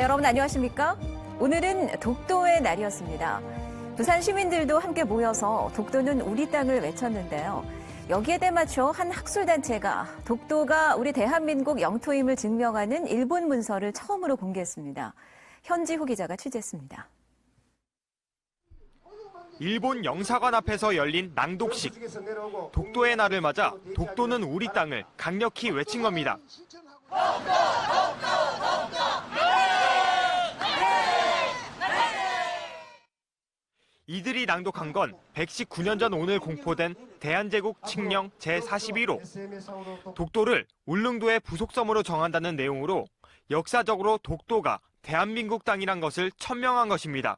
여러분 안녕하십니까? 오늘은 독도의 날이었습니다. 부산 시민들도 함께 모여서 독도는 우리 땅을 외쳤는데요. 여기에 대맞춰 한 학술단체가 독도가 우리 대한민국 영토임을 증명하는 일본 문서를 처음으로 공개했습니다. 현지후 기자가 취재했습니다. 일본 영사관 앞에서 열린 낭독식. 독도의 날을 맞아 독도는 우리 땅을 강력히 외친 겁니다. 이들이 낭독한 건 119년 전 오늘 공포된 대한제국 칙령 제41호. 독도를 울릉도의 부속섬으로 정한다는 내용으로 역사적으로 독도가 대한민국 땅이란 것을 천명한 것입니다.